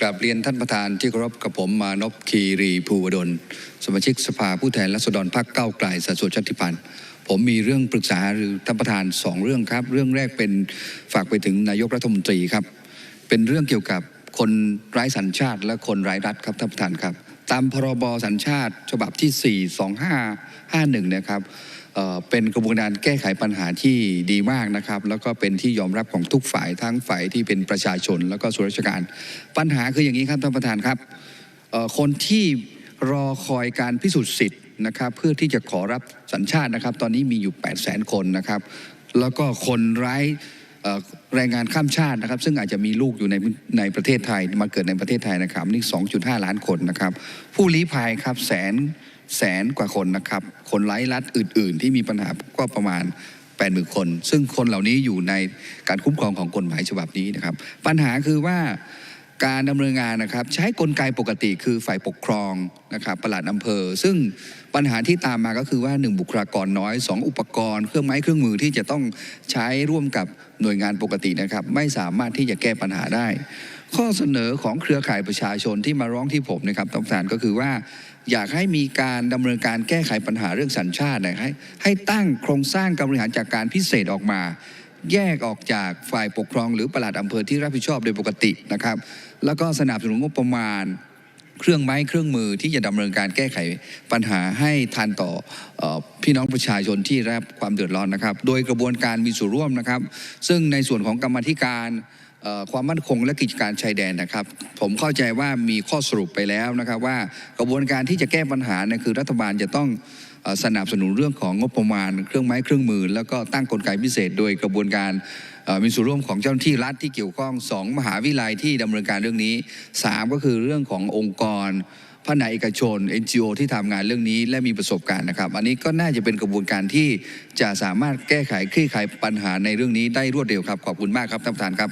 กราบเรียนท่านประธานที่เคารพกับผมมานพคีรีภูวดล สมาชิกสภาผู้แทนราษฎรพรรคเก้าไกลสัดส่วนชาติพันธ์ผมมีเรื่องปรึกษาหรือท่านประธานสองเรื่องครับ เรื่องแรกเป็นฝากไปถึงนายกรัฐมนตรีครับ เป็นเรื่องเกี่ยวกับคนไร้สัญชาติและคนไร้รัฐครับท่านประธานครับ ตามพรบสัญชาติ ฉบับที่ 4 2551นะครับเป็นกระบวนการแก้ไขปัญหาที่ดีมากนะครับ แล้วก็เป็นที่ยอมรับของทุกฝ่ายทั้งฝ่ายที่เป็นประชาชน แล้วก็ส่วนราชการ ปัญหาคืออย่างนี้ครับท่านประธานครับคนที่รอคอยการพิสูจน์สิทธิ์นะครับเพื่อที่จะขอรับสัญชาตินะครับ ตอนนี้มีอยู่ 8 0 0 0 0 0 คนนะครับ แล้วก็คนไร้ แรงงานข้ามชาตินะครับ ซึ่งอาจจะมีลูกอยู่ในในประเทศไทยมาเกิดในประเทศไทยนะครับนี่ 2.5 ล้านคนนะครับ ผู้ลี้ภัยครับแสนแสนกว่าคนนะครับ คนไร้รัฐอื่น ๆ ที่มีปัญหาก็ประมาณ80,000คน ซึ่งคนเหล่านี้อยู่ในการคุ้มครองของกฎหมายฉบับนี้นะครับ ปัญหาคือว่า การดำเนินงานนะครับ ใช้กลไกปกติคือฝ่ายปกครองนะครับประหลัดอำเภอ ซึ่งปัญหาที่ตามมาก็คือว่า 1 บุคลากรน้อย 2 อุปกรณ์เครื่องไม้เครื่องมือที่จะต้องใช้ร่วมกับหน่วยงานปกตินะครับ ไม่สามารถที่จะแก้ปัญหาได้ ข้อเสนอของเครือข่ายประชาชนที่มาร้องที่ผมนะครับท่านประธานก็คือว่าอยากให้มีการดำเนินการแก้ไขปัญหาเรื่องสัญชาตินะให้ให้ตั้งโครงสร้างการบริหารจัดการพิเศษออกมา แยกออกจากฝ่ายปกครองหรือปลัดอำเภอที่รับผิดชอบโดยปกตินะครับ แล้วก็สนับสนุนงบประมาณ เครื่องไม้เครื่องมือที่จะดำเนินการแก้ไขปัญหาให้ทันต่ออพี่น้องประชาชนที่ได้รับความเดือดร้อนนะครับ โดยกระบวนการมีส่วนร่วมนะครับ ซึ่งในส่วนของกรรมธิการความมั่นคงและกิจการชายแดนนะครับ ผมเข้าใจว่ามีข้อสรุปไปแล้วนะครับ ว่ากระบวนการที่จะแก้ปัญหาเนี่ยคือรัฐบาลจะต้อง สนับสนุนเรื่องของงบประมาณ เครื่องไม้เครื่องมือ แล้วก็ตั้งกลไกพิเศษ โดยกระบวนการมีส่วนร่วมของเจ้าหน้าที่รัฐที่เกี่ยวข้องสองมหาวิทยาลัยที่ดำเนินการเรื่องนี้สามก็คือเรื่องขององค์กรภาคเอกชน NGO ที่ทำงานเรื่องนี้และมีประสบการณ์นะครับ อันนี้ก็น่าจะเป็นกระบวนการที่จะสามารถแก้ไขคลี่คลายปัญหาในเรื่องนี้ได้รวดเร็วครับ ขอบคุณมากครับท่านประธานครับ